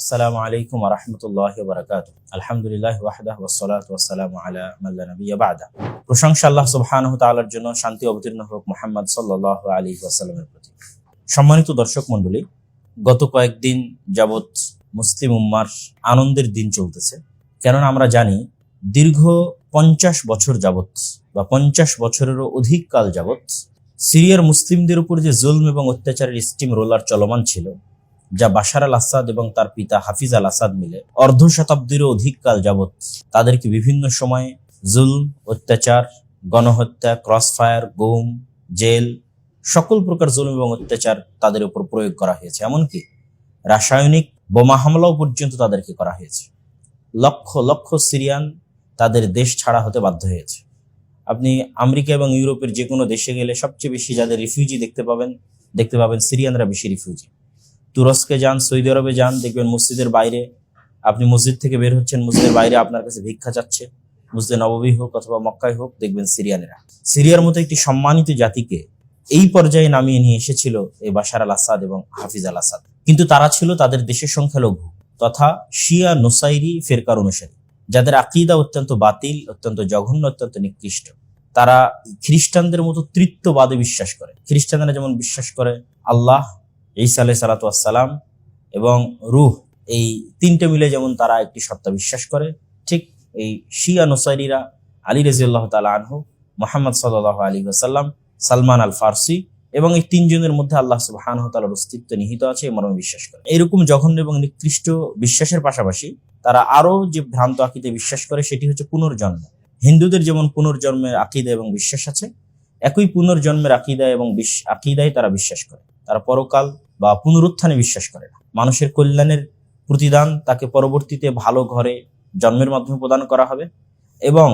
আসসালামু আলাইকুম রহমতুল্লাহ বারকাত আলহামদুলিল্লাহ ওয়াহদাহ ওয়াসসালাতু ওয়াসসালামু আলা মাল্লা নবিয়্যা বা'দা। প্রশংসা আল্লাহ সুবহানাহু তাআলার জন্য শান্তি অবতীর্ণ হোক মুহাম্মদ সাল্লাল্লাহু আলাইহি ওয়াসাল্লামের প্রতি। সম্মানিত দর্শক মণ্ডলী, গত কয়েকদিন যাবত মুসলিম উম্মার আনন্দের দিন চলতেছে। কেননা আমরা জানি, দীর্ঘ পঞ্চাশ বছর যাবত বা পঞ্চাশ বছরেরও অধিক কাল যাবত সিরিয়ার মুসলিমদের উপর যে জুলম এবং অত্যাচারের স্টিম রোলার চলমান ছিল যা বাশার আল আসাদ এবং তার পিতা হাফিজ আল আসাদ মিলে। অর্ধ শতাব্দীরও অধিক কাল যাবৎ তাদেরকে বিভিন্ন সময়ে জুলম, অত্যাচার, গণহত্যা, ক্রসফায়ার, গুম, জেল, সকল প্রকার জুলম এবং অত্যাচার তাদের উপর প্রয়োগ করা হয়েছে। এমনকি রাসায়নিক বোমা হামলাও পর্যন্ত তাদেরকে করা হয়েছে। লক্ষ লক্ষ সিরিয়ান তাদের দেশ ছাড়া হতে বাধ্য হয়েছে। আপনি আমেরিকা এবং ইউরোপের যে কোনো দেশে গেলে সবচেয়ে বেশি যাদের রিফিউজি দেখতে পাবেন দেখতে পাবেন সিরিয়ানরা বেশি রিফিউজি। তুরস্কে যান, সৌদি আরবে যান, দেখবেন মসজিদের বাইরে আপনি মসজিদ থেকে বের হচ্ছেন, মসজিদের বাইরে আপনার কাছে ভিক্ষা চাচ্ছে। মসজিদে নববী হোক অথবা মক্কায় হোক, দেখবেন সিরিয়ানেরা। সিরিয়ার মতো একটি সম্মানিত জাতিকে এই পর্যায়ে নামিয়ে নিয়ে এসেছিল এই বাশার আল আসাদ এবং হাফিজ আল আসাদ কিন্তু তারা ছিল তাদের দেশের সংখ্যালঘু, তথা শিয়া নোসাইরি ফেরকার অনুসারী, যাদের আকিদা অত্যন্ত বাতিল, অত্যন্ত জঘন্য, অত্যন্ত নিকৃষ্ট। তারা খ্রিস্টানদের মতো তৃত্ববাদে বিশ্বাস করে। খ্রিস্টানরা যেমন বিশ্বাস করে, আল্লাহ ঈসা আলাই সালাতাম এবং রুহ, এই তিনটে মিলে যেমন তারা একটি সত্তা বিশ্বাস করে, ঠিক এই শিয়া নোসাইরিরা আলী রাজিউল্লাহ তালা আনহু, মোহাম্মদ সাল্লাহ আলী আসাল্লাম সালমান আল ফার্সি এবং এই তিনজনের মধ্যে আল্লাহ সুবাহান তালার অস্তিত্ব নিহিত আছে মর্মে বিশ্বাস করে। এরকম জঘন্য এবং নিকৃষ্ট বিশ্বাসের পাশাপাশি তারা আরও যে ভ্রান্ত আকিদে বিশ্বাস করে সেটি হচ্ছে পুনর্জন্ম। হিন্দুদের যেমন পুনর্জন্মের আকিদা এবং বিশ্বাস আছে, একই পুনর্জন্মের আকিদা এবং আকিদায় তারা বিশ্বাস করে। তারা পরকাল বা পুনরুত্থানে বিশ্বাস করে না। মানুষের কল্যাণের প্রতিদান তাকে পরবর্তীতে ভালো ঘরে জন্মের মাধ্যমে প্রদান করা হবে এবং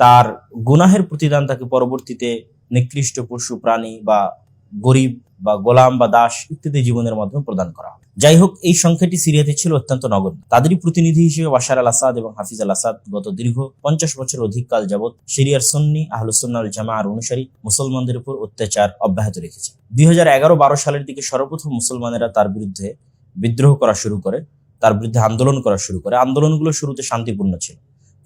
তার গুনাহের প্রতিদান তাকে পরবর্তীতে নিকৃষ্ট পশু, প্রাণী বা গরিব বা গোলাম বা দাস ইত্যাদি জীবনের মাধ্যমে প্রদান করা হবে যাই হোক, এই সংখ্যাটি সিরিয়াতে ছিল অত্যন্ত নগণ্য। তাদেরই প্রতিনিধি হিসেবে বাশার আল আসাদ এবং হাফিজ আল আসাদ গত দীর্ঘ পঞ্চাশ বছর অধিক কাল যাবৎ সিরিয়ার সন্নি আহলুসন্নাল জামার অনুসারী মুসলমানদের উপর অত্যাচার অব্যাহত রেখেছে। দুই হাজার এগারো বারো সালের দিকে সর্বপ্রথম মুসলমানেরা তার বিরুদ্ধে বিদ্রোহ করা শুরু করে, তার বিরুদ্ধে আন্দোলন করা শুরু করে। আন্দোলনগুলো শুরুতে শান্তিপূর্ণ ছিল,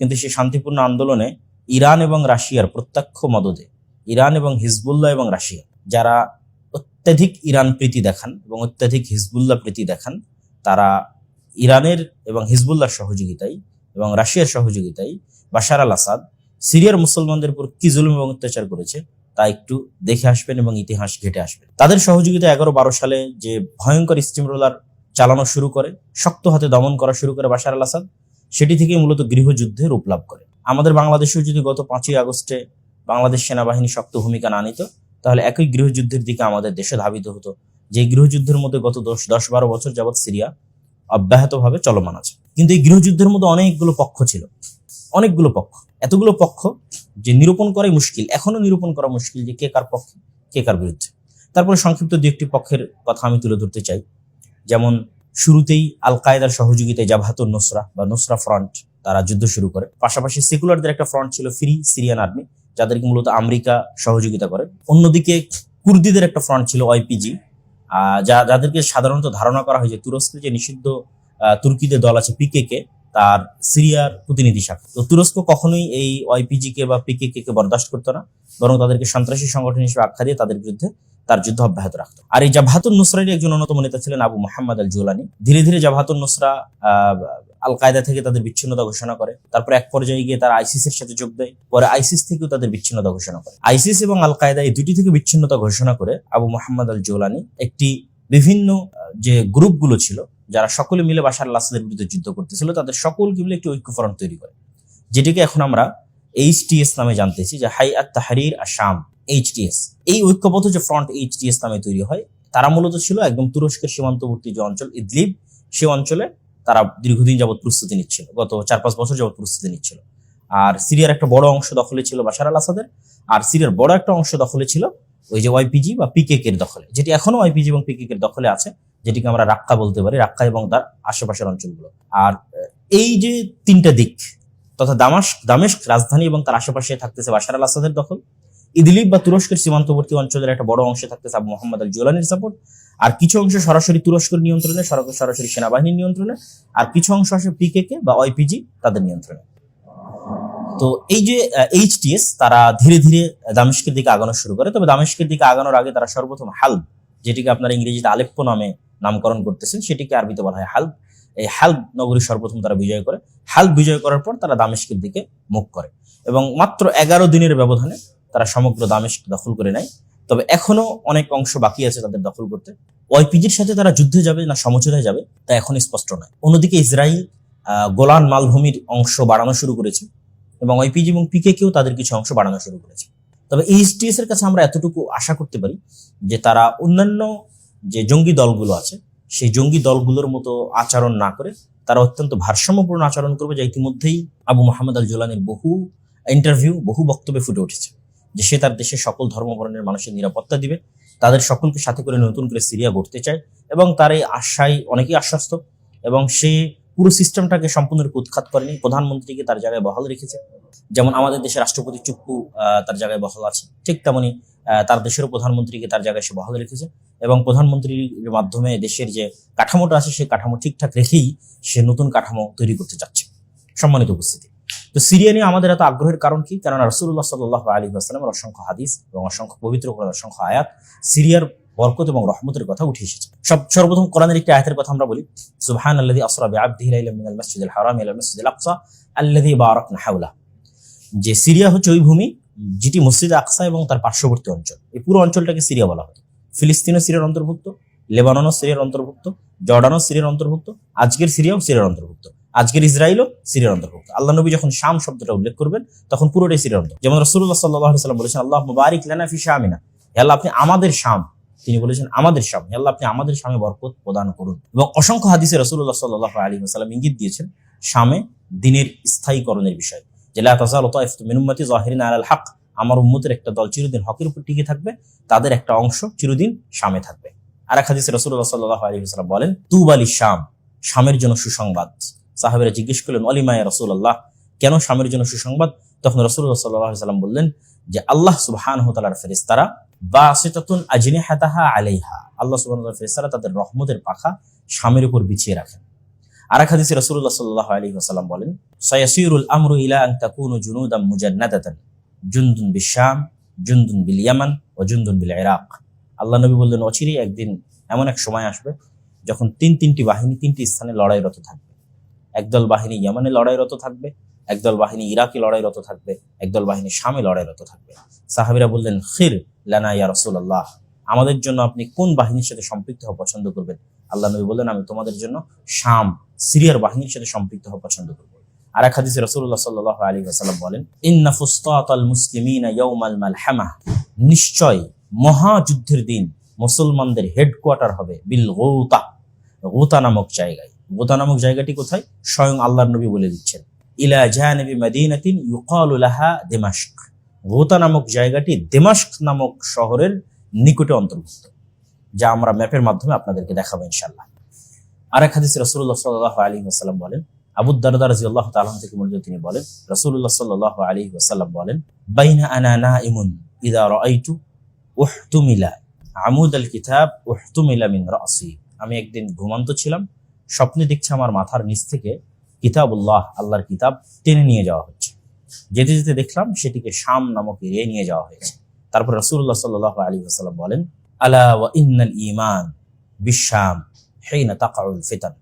কিন্তু সেই শান্তিপূর্ণ আন্দোলনে ইরান এবং রাশিয়ার প্রত্যক্ষ মদদে, ইরান এবং হিজবুল্লাহ এবং রাশিয়া, যারা অত্যাধিক ইরান প্রীতি দেখান এবং অত্যাধিক হিজবুল্লাহ প্রীতি দেখান, তারা ইরানের এবং হিজবুল্লাহর সহযোগিতায় এবং রাশিয়ার সহযোগিতায় বাশার আল আসাদ সিরিয়ার মুসলমানদের উপর কি জুলুম এবং অত্যাচার করেছে তা একটু দেখে আসবেন এবং ইতিহাস ঘেটে আসবেন। তাদের সহযোগিতা এগারো বারো সালে যে ভয়ঙ্কর স্টিম রোলার চালানো শুরু করে, শক্ত হাতে দমন করা শুরু করে বাশার আল আসাদ, সেটি থেকে মূলত গৃহযুদ্ধে রূপ লাভ করে। আমাদের বাংলাদেশেও যদি গত পাঁচই আগস্টে বাংলাদেশ সেনাবাহিনী শক্ত ভূমিকা না নিত তাহলে একই গৃহযুদ্ধের দিকে আমাদের দেশে ধাবিত হতো। যে গৃহযুদ্ধের মধ্যে গত দশ দশ, বারো বছর যাবৎ সিরিয়া অব্যাহতভাবে চলমান আছে। কিন্তু এই গৃহযুদ্ধের মধ্যে অনেকগুলো পক্ষ ছিল। অনেকগুলো পক্ষ। এতগুলো পক্ষ যে নিরূপণ করাই মুশকিল, এখনও নিরূপণ করা মুশকিল যে কে কার পক্ষে, কে কার বিরুদ্ধে। তারপরে সংক্ষিপ্ত দু একটি পক্ষের কথা আমি তুলে ধরতে চাই। যেমন শুরুতেই আল কায়দার সহযোগিতায় জাভাতুন নুসরা বা নুসরা ফ্রন্ট, তারা যুদ্ধ শুরু করে। পাশাপাশি সেকুলারদের একটা ফ্রন্ট ছিল ফ্রি সিরিয়ান আর্মি। যাদেরকে মূলত আমেরিকা সহযোগিতা করে। অন্যদিকে কুর্দিদের একটা ফ্রন্ট ছিল ওয়াইপিজি যা, যাদেরকে সাধারণত ধারণা করা হয় যে তুরস্কের যে নিষিদ্ধ তুর্কিদের দল আছে পিকেকে তার সিরিয়ার প্রতিনিধি শাখা। তো তুরস্ক কখনোই এই ওয়াইপিজি কে বা পিকেকে কে বরদাস্ত করতো না, বরং তাদেরকে সন্ত্রাসী সংগঠন হিসেবে আখ্যা দিয়ে তাদের বিরুদ্ধে তার যুদ্ধ অব্যাহত রাখত। আর এই জাভাতুন নুসরারই একজন অন্যতম নেতা ছিলেন আবু মোহাম্মদ আল জুলানি ধীরে ধীরে জাভাতুন নুসরা আল কায়দা থেকে তাদের বিচ্ছিন্নতা ঘোষণা করে। তারপর এক পর্যায়ে গিয়ে তারা আইসিস এর সাথে যোগ দেয়। পরে আইসিস থেকেও তাদের বিচ্ছিন্নতা ঘোষণা করে। আইসিস এবং আল কায়দা এই দুটি থেকে বিচ্ছিন্নতা ঘোষণা করে আবু মোহাম্মদ আল জৌলানি একটি বিভিন্ন যে গ্রুপগুলো ছিল, যারা সকলে মিলে বাশার আল বিরুদ্ধে যুদ্ধ করতেছিল, তাদের সকলকে মিলে একটি ঐক্যফ্রন্ট তৈরি করে। যেটিকে এখন আমরা এইচটিএস নামে জানতেছি, যে Hayat Tahrir al Sham HTS এই ঐক্যবদ্ধ যে ফ্রন্ট এইচটিএস নামে তৈরি হয়, তারা মূলত ছিল একদম তুরস্কের সীমান্তবর্তী যে অঞ্চল, ইদলিব, সে অঞ্চলে তারা দীর্ঘদিন যাবৎ প্রস্তুতি নিচ্ছিল, গত চার পাঁচ বছর যাবৎ প্রস্তুতি নিচ্ছিল। আর সিরিয়ার একটা বড় অংশ দখলে ছিল বাশার আল আসাদের, আর সিরিয়ার বড় একটা অংশ দখলে ছিল ওই যে ওয়াইপিজি বা পিকেক এর দখলে, যেটি এখনও ওয়াইপিজি এবং পিকেক এর দখলে আছে, যেটিকে আমরা রাক্কা বলতে পারি, রাক্কা এবং তার আশেপাশের অঞ্চলগুলো। আর এই যে তিনটা দিক, তথা দামাস দামেস্ক রাজধানী এবং তার আশেপাশে থাকতেছে বাশার আল আসাদের দখল ইদলিব বা তুরস্কের সীমান্তবর্তী অঞ্চলের একটা বড় অংশে থাকতেছে আবু মোহাম্মদ আল জোলানির সাপোর্ট আর কিছু অংশ সরাসরি তুরস্কের নিয়ন্ত্রণে সরাসরি সেনাবাহিনীর নিয়ন্ত্রণে, আর কিছু অংশ আসে পিকেকে বা ওইপিজি তাদের নিয়ন্ত্রণে। তো এই যে এইচটিএস তারা ধীরে ধীরে দামেস্কের দিকে আগানো শুরু করে। তবে দামেস্কের দিকে আগানোর আগে তারা সর্বপ্রথম হাল্ব, যেটিকে আপনারা ইংরেজিতে আলেপ্পো নামে নামকরণ করতেছেন, সেটিকে আরবিতে বলা হয় হাল্ব। এই হাল্ব নগরী সর্বপ্রথম তারা বিজয় করে। হাল্ব বিজয় করার পর তারা দামেস্কের দিকে মুখ করে। এবং মাত্র এগারো দিনের ব্যবধানে তারা সমগ্র দামেস্ক দখল করে নেয়। তবে এখনও অনেক অংশ বাকি আছে তাদের দখল করতে। ওয়াইপিজির সাথে তারা যুদ্ধে যাবে না সমঝোতায় যাবে, তা এখন স্পষ্ট নয়। অন্যদিকে ইসরায়েল গোলান মালভূমির অংশ বাড়ানো শুরু করেছে এবং ওয়াইপিজি এবং পিকে কেও তাদের কিছু অংশ বাড়ানো শুরু করেছে। তবে এইচটিএস এর কাছে আমরা এতটুকু আশা করতে পারি যে তারা অন্যান্য যে জঙ্গি দলগুলো আছে, সেই জঙ্গি দলগুলোর মতো আচরণ না করে, তারা অত্যন্ত ভারসাম্যপূর্ণ আচরণ করবে যা ইতিমধ্যেই আবু মোহাম্মদ আল জোলানের বহু ইন্টারভিউ বহু বক্তব্যে ফুটে উঠেছে। যে সে তার দেশের সকল ধর্মবর্ণের মানুষের নিরাপত্তা দিবে, তাদের সকলকে সাথে করে নতুন করে সিরিয়া গড়তে চায় এবং তার এই আশায় অনেকেই আশ্বস্ত এবং সে পুরো সিস্টেমটাকে সম্পূর্ণরূপে উৎখাত করেনি, প্রধানমন্ত্রীকে তার জায়গায় বহাল রেখেছে। যেমন আমাদের দেশের রাষ্ট্রপতি চুপ্পু তার জায়গায় বহাল আছে, ঠিক তেমনি তার দেশেরও প্রধানমন্ত্রীকে তার জায়গায় সে বহাল রেখেছে এবং প্রধানমন্ত্রীর মাধ্যমে দেশের যে কাঠামোটা আছে সেই কাঠামো ঠিকঠাক রেখেই সে নতুন কাঠামো তৈরি করতে চাচ্ছে। সম্মানিত উপস্থিতি। তো সিরিয়া নিয়ে আমাদের এত আগ্রহের কারণ কি? কেননা রসুল্লাহ সাল্লাহ আলী আসসালামের অসংখ্য হাদিস এবং অসংখ্য পবিত্র অসংখ্য আয়াত সিরিয়ার বরকত এবং রহমতের কথা উঠে এসেছে। সব সর্বপ্রথম কোরআনের একটি আয়াতের কথা আমরা বলি সুবহান আল্লাযী আসরা বিআবদিহি মিনাল মাসজিদিল হারাম ইলাল মাসজিদিল আকসা আল্লাযী বারাকনা হাওলা। যে সিরিয়া হচ্ছে ওই ভূমি যেটি মসজিদ আকসা এবং তার পার্শ্ববর্তী অঞ্চল। এই পুরো অঞ্চলটাকে সিরিয়া বলা হয়। ফিলিস্তিনও সিরিয়ার অন্তর্ভুক্ত, লেবাননও সিরিয়ার অন্তর্ভুক্ত, জর্ডানও সিরিয়ার অন্তর্ভুক্ত, আজকের সিরিয়াও সিরিয়ার অন্তর্ভুক্ত। আজকের ইসরায়েলও সিরিয়ার অন্তর্ভুক্ত। আল্লাহ নবী যখন শাম শব্দটা উল্লেখ করবেন, তখন পুরোটাই সিরিয়ার অন্তর্ভুক্ত। যেমন রসুল্লাহ সাল্লাহ সাল্লাম বলেছেন, আল্লাহ মুবারিক লানা ফি শামিনা। আল্লাহ, আপনি আমাদের শাম। তিনি বলেছেন, আমাদের হে আল্লাহ, আপনি আমাদের শামে বরকত প্রদান করুন। এবং অসংখ্য হাদিসে রসুল্লাহ সাল্লাহ আলী সাল্লাম ইঙ্গিত দিয়েছেন শামে দিনের স্থায়ীকরণের বিষয়। যে, লা তাজালু তাইফাতুম মিন উম্মতি যাহিরিন আলাল হক। আমার উম্মতের একটা দল চিরদিন হকের উপর টিকে থাকবে, তাদের একটা অংশ চিরদিন শামে থাকবে। আর এক হাদিসে রসুল্লাহ সাল্লাহ আলী সাল্লাম বলেন তুবালি শাম। শামের জন্য সুসংবাদ। সাহাবেরা জিজ্ঞেস করলেন অলিমায় রসুল্লাহ কেন স্বামীর জন্য সুসংবাদ? তখন রসুল্লাহ সাল্লাহ সাল্লাম বললেন যে, আল্লাহ সুবহান হতালার ফেরিস্তারা বা সেতাতুন আজিনে হাতাহা আলাইহা। আল্লাহ সুবহান ফেরিস্তারা তাদের রহমতের পাখা শামের উপর বিছিয়ে রাখেন। আর এক হাদিসে রসুল্লাহ সাল্লাহ আলী সাল্লাম বলেন, সয়াসিরুল আমরু ইলা আন তাকুনু জুনুদাম মুজান্নাদাতান, জুনদুন বিশাম জুনদুন বিল ইয়ামান ও জুনদুন বিল ইরাক। আল্লাহ নবী বললেন, অচিরেই একদিন এমন এক সময় আসবে যখন তিন তিনটি বাহিনী, তিনটি স্থানে লড়াইরত থাকবে। একদল বাহিনী ইয়ামানে লড়াইরত থাকবে, একদল বাহিনী ইরাকে লড়াইরত থাকবে, একদল বাহিনী শামে লড়াইরত থাকবে। সাহাবিরা বললেন, খির লানা ইয়া রাসূলুল্লাহ, আমাদের জন্য আপনি কোন বাহিনীর সাথে সম্পৃক্ত হওয়া পছন্দ করবেন? আল্লাহ নবী বললেন, আমি তোমাদের জন্য শাম, সিরিয়ার বাহিনীর সাথে সম্পৃক্ত হওয়া পছন্দ করব। আর এক হাদিসে রাসূলুল্লাহ সাল্লাল্লাহু আলাইহি ওয়াসাল্লাম বলেন, ইন্না ফুসতাতাল মুসলিমিনা ইয়াউমাল মালহামা, নিশ্চয় মহাযুদ্ধের দিন মুসলমানদের হেডকোয়ার্টার হবে বিল গৌতা, গোতা নামক জায়গায়। গোতা নামক জায়গাটি কোথায়? স্বয়ং আল্লাহর নবী বলে দিচ্ছেন। ইলা জাহানবি মাদিনাতিন ইউকালু লাহা দিমাশক। গোতা নামক জায়গাটি দিমাশক নামক শহরের নিকটে অন্তর্ভুক্ত, যা আমরা ম্যাপের মাধ্যমে আপনাদেরকে দেখাবো ইনশাল্লাহ আর এক হাদিস রসুল্লাহ সাল্লাহ আলী ওসাল্লাম বলেন, আবু দারদা রাজি আল্লাহ তালাম থেকে মূলত তিনি বলেন রসুল্লাহ সাল্লাহ আলী ওসাল্লাম বলেন, বাইনা আনা না ইমুন ইদা রাইতু উহতুমিলা আমুদ আল কিতাব উহতুমিলা মিন রাসি। আমি একদিন ঘুমান্ত ছিলাম স্বপ্নে দেখছে আমার মাথার নিচ থেকে কিতাবুল্লাহ, আল্লাহর কিতাব টেনে নিয়ে যাওয়া হচ্ছে। যেতে যেতে দেখলাম সেটিকে শাম নামক এরিয়ায় নিয়ে যাওয়া হয়েছে। তারপর রসুল্লাহ সাল্লাহ আলী ওসাল্লাম বলেন, আলা ইন্নাল ইমান বিশাম হেইনা তাকাউল ফিতান।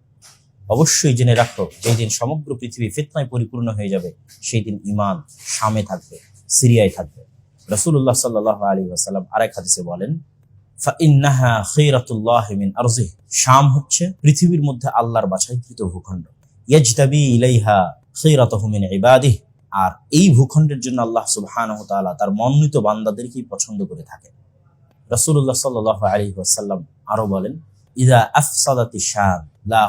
অবশ্যই জেনে রাখো, যেই দিন সমগ্র পৃথিবী ফিতনায় পরিপূর্ণ হয়ে যাবে, সেই দিন ইমান শামে থাকবে, সিরিয়ায় থাকবে। রসুল্লাহ সাল্লাহ আলী ওসাল্লাম আরেক হাদিসে বলেন শাম হচ্ছে পৃথিবীর মধ্যে আল্লাহর বাছাইকৃত ভূখণ্ড। ইয়াজতাবি ইলাইহা আর এই ভূখণ্ডের জন্য আল্লাহ সুবহানাহু তার মনোনীত বান্দাদেরকেই পছন্দ করে থাকেন। আরও বলেন, ইদা আফসাদাতি শাম, লা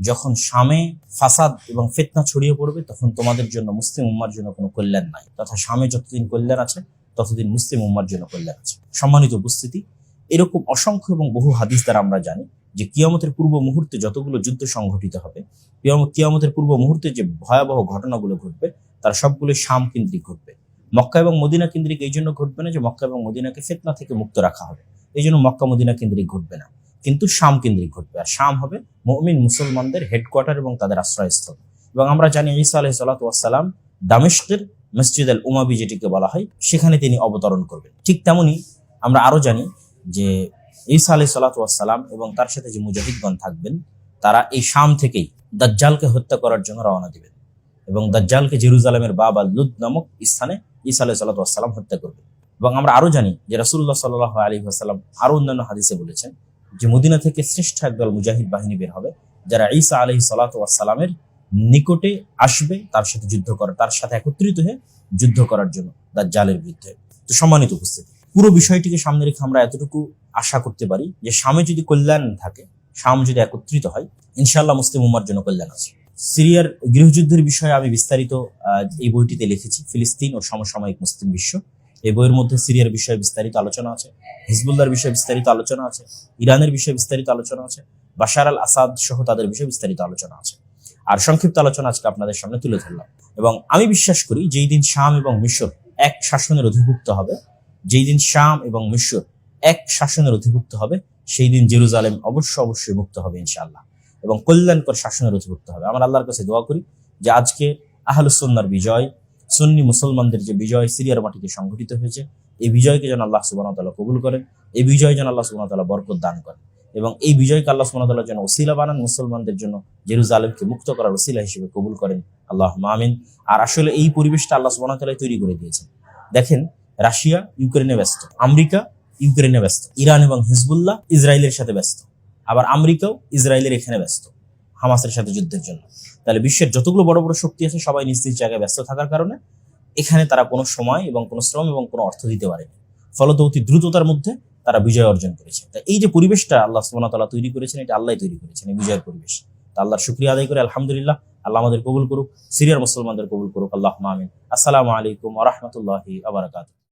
যখন শামে ফাসাদ এবং ফিতনা ছড়িয়ে পড়বে, তখন তোমাদের জন্য মুসলিম উম্মার জন্য কোনো কল্যাণ নাই। তথা শামে যতদিন কল্যাণ আছে, ততদিন মুসলিম উম্মার জন্য কল্যাণ আছে। সম্মানিত উপস্থিতি এরকম অসংখ্য এবং বহু হাদিস দ্বারা আমরা জানি যে কিয়ামতের পূর্ব মুহূর্তে যতগুলো যুদ্ধ সংঘটিত হবে, কিয়ামত- কিয়ামতের পূর্ব মুহূর্তে যে ভয়াবহ ঘটনাগুলো ঘটবে, তার সবগুলো শাম কেন্দ্রিক ঘটবে। মক্কা এবং মদিনা কেন্দ্রিক এই জন্য ঘটবে না যে মক্কা এবং মদিনাকে ফেতনা থেকে মুক্ত রাখা হবে। এই জন্য মক্কা মদিনা কেন্দ্রিক ঘটবে না। কিন্তু শাম কেন্দ্রিক ঘটবে। আর শাম হবে মমিন মুসলমানদের হেডকোয়ার্টার এবং তাদের আশ্রয়স্থল। এবং আমরা জানি ঈসা আলহ সালাতাম দামেস্কের মসজিদ আল উমাবি যেটিকে বলা হয়, সেখানে তিনি অবতরণ করবেন। ঠিক তেমনি আমরা আরও জানি যে ঈসা আলহ সালাতাম এবং তার সাথে যে মুজাহিদগণ থাকবেন, তারা এই শাম থেকেই দাজ্জালকে হত্যা করার জন্য রওনা দিবেন এবং দাজ্জালকে জেরুজালেমের বাবা লুদ নামক স্থানে ঈসা আলহ সাল্লাম হত্যা করবেন এবং আমরা আরও জানি যে রাসুল্লাহ সাল্লাহ আলী আসাল্লাম আরও অন্যান্য হাদিসে বলেছেন যে মদিনা থেকে শ্রেষ্ঠ একদল মুজাহিদ বাহিনী বের হবে, যারা ঈসা আলহি সালাতামের নিকটে আসবে, তার সাথে যুদ্ধ করা তার সাথে একত্রিত হয়ে যুদ্ধ করার জন্য দাজ্জালের বিরুদ্ধে। তো সম্মানিত উপস্থিতি পুরো বিষয়টিকে সামনে রেখে আমরা এতটুকু আশা করতে পারি যে স্বামী যদি কল্যাণ থাকে শাম যদি একত্রিত হয় ইনশাল্লাহ মুসলিম উম্মার জন্য কল্যাণ আছে। সিরিয়ার গৃহযুদ্ধের বিষয়ে আমি বিস্তারিত এই বইটিতে লিখেছি, ফিলিস্তিন ও সমসাময়িক মুসলিম বিশ্ব। এই বইয়ের মধ্যে সিরিয়ার বিষয়ে বিস্তারিত আলোচনা আছে, হিজবুল্লাহর বিষয়ে বিস্তারিত আলোচনা আছে, ইরানের বিষয়ে বিস্তারিত আলোচনা আছে, বাশার আল আসাদ সহ তাদের বিষয়ে বিস্তারিত আলোচনা আছে। আর সংক্ষিপ্ত আলোচনা আজকে আপনাদের সামনে তুলে ধরলাম। এবং আমি বিশ্বাস করি যেই দিন শাম এবং মিশর এক শাসনের অধিভুক্ত হবে। যেই দিন শাম এবং মিশর এক শাসনের অধিভুক্ত হবে, সেই দিন জেরুজালেম অবশ্য অবশ্যই মুক্ত হবে ইনশাআল্লাহ। এবং কল্যাণকর শাসনের অধিভুক্ত হবে। আমরা আল্লাহর কাছে দোয়া করি যে আজকে আহলুসন্নার বিজয়, সুন্নি মুসলমানদের যে বিজয় সিরিয়ার মাটিতে সংঘটিত হয়েছে, এই বিজয়কে যেন আল্লাহ সুবাহ তাল্লাহ কবুল করেন, এই বিজয় যেন আল্লাহ সুবাহ তাল্লাহ বরকত দান করেন এবং এই বিজয়কে আল্লাহ সুবাহ তাল্লাহ যেন ওসিলা বানান, মুসলমানদের জন্য জেরুজালেমকে মুক্ত করার ওসিলা হিসেবে কবুল করেন। আল্লাহ মামিন আর আসলে এই পরিবেশটা আল্লাহ সুবাহ তাল্লাহ তৈরি করে দিয়েছেন। দেখেন রাশিয়া ইউক্রেনে ব্যস্ত, আমেরিকা ইউক্রেনে ব্যস্ত, ইরান এবং হিজবুল্লাহ ইসরায়েলের সাথে ব্যস্ত, আবার আমেরিকাও ইসরায়েলের এখানে ব্যস্ত, হামাসের সাথে যুদ্ধের জন্য। তাহলে বিশ্বের যতগুলো বড় বড় শক্তি আছে, সবাই নিজ নিজ জায়গায় ব্যস্ত থাকার কারণে এখানে তারা কোনো সময় এবং কোনো শ্রম এবং কোনো অর্থ দিতে পারেনি। ফলত অতি দ্রুততার মধ্যে তারা বিজয় অর্জন করেছে। তা এই যে পরিবেশটা আল্লাহ ওয়া তাআলা তৈরি করেছেন, এটা আল্লাহ তৈরি করেছেন এই বিজয়ের পরিবেশ। তা আল্লাহর শুক্রিয়া আদায় করে আলহামদুলিল্লাহ, আল্লাহ আমাদের কবুল করুক, সিরিয়ার মুসলমানদের কবুল করুক। আল্লাহ আমিন। আসসালামু আলাইকুম ওয়া রাহমাতুল্লাহি